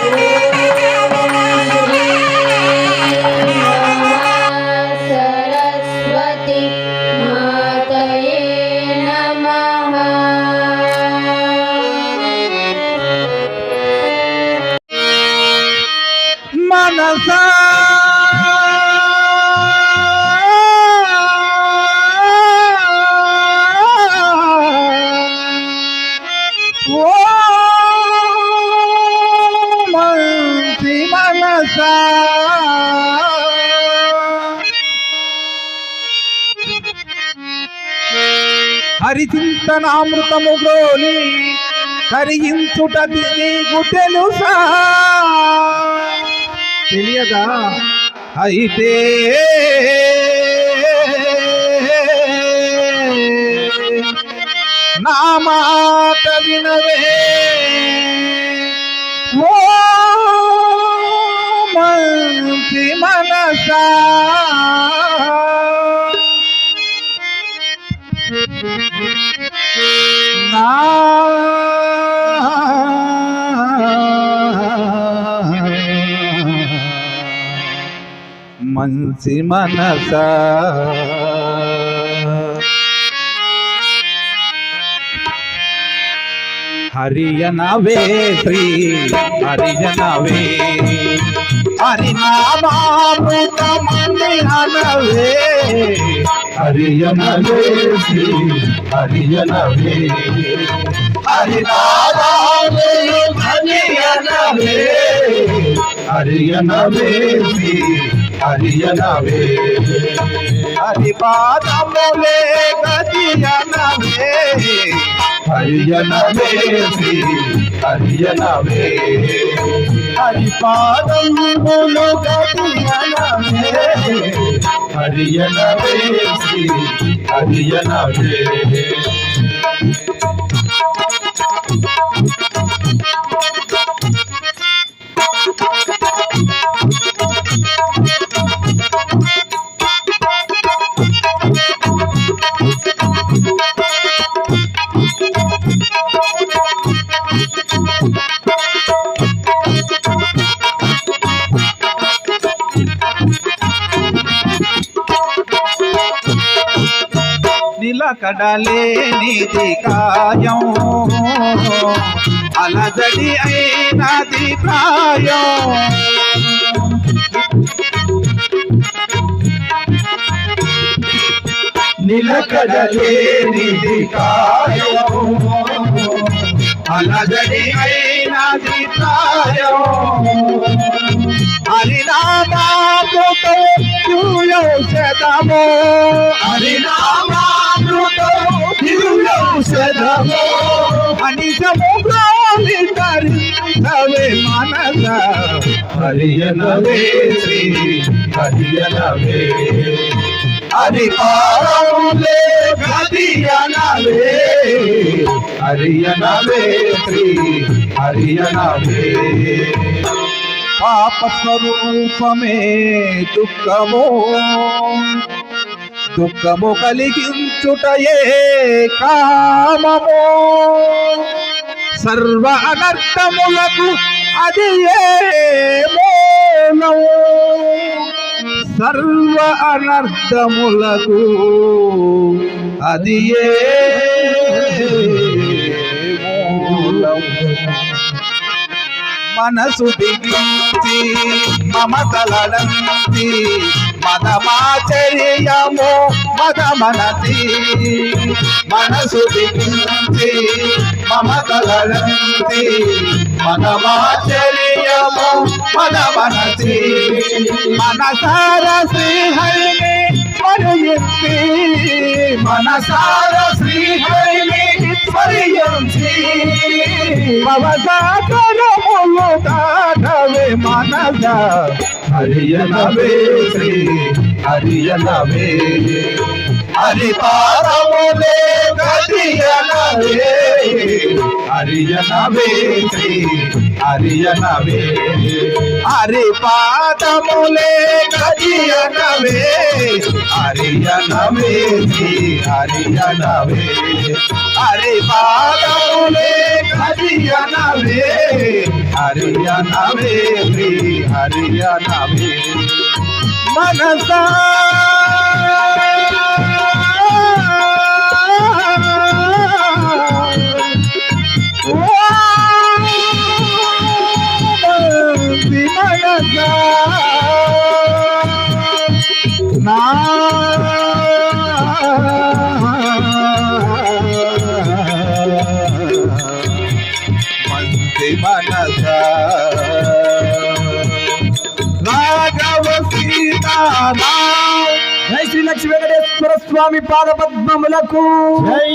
Amen. హరిచింతనామృతము గ్రోలి కరిగించుట నీకు తెలుసా తెలియదా? అయితే నా మాట వినవే. ఓ మంచి మనసా. మంచి మనస హరియనవే శ్రీ హరియనవే హరినామామృతమని అనవే హరియనవే శ్రీ హరియనవే హరినారాయణే హరియనవే హరియనవే శ్రీ హరియనవే హరిపాదములే గదియనవే హరియనవే శ్రీ హరియనవే హరిపాదములు గదియనవే హరియనవే శ్రీ హరియనవే కడలేనిది కాయం. అలజడి అయినది ప్రాయం. నిలకడలేనిది కాయం. అలజడి అయినది ప్రాయం. హరినామామృతం హరినామా హరినామామృతం దివ్యౌషధము అనిజము ధరించవే మనస హరియనవే శ్రీ హరియనవే హరిపారములే హరియనవే హరియనవే శ్రీ హరియనవే పాప స్వరూపమే దుఃఖము దుఃఖము కలిగించుటయే కామము సర్వ అనర్థములకు అది ఏ మూలము సర్వ అనర్థములకు అది మనసు బిగించి మమతలడంతి మదమాచర్యము మదమనతి. మనసు బిగించి మమతలడంతి మదమాచర్యము మదమనతి. మనసార శ్రీహరిని స్మరించి మనసార శ్రీహరిని స్మరించి భవసాగరములు హరియనవే శ్రీ హరియనవే. హరిపారములే గదియనవే హరియనవే శ్రీ హరి పాదములే కరియనవే హరియనవే శ్రీ హరియనవే హరి పాదములే గదియనవే హరియనవే హరియనవే మనసా నా మంచి మనసా రాఘవ సీతారామ జై శ్రీ లక్ష్మీ వెంకటేశ్వర స్వామి పాద పద్మములకు. జై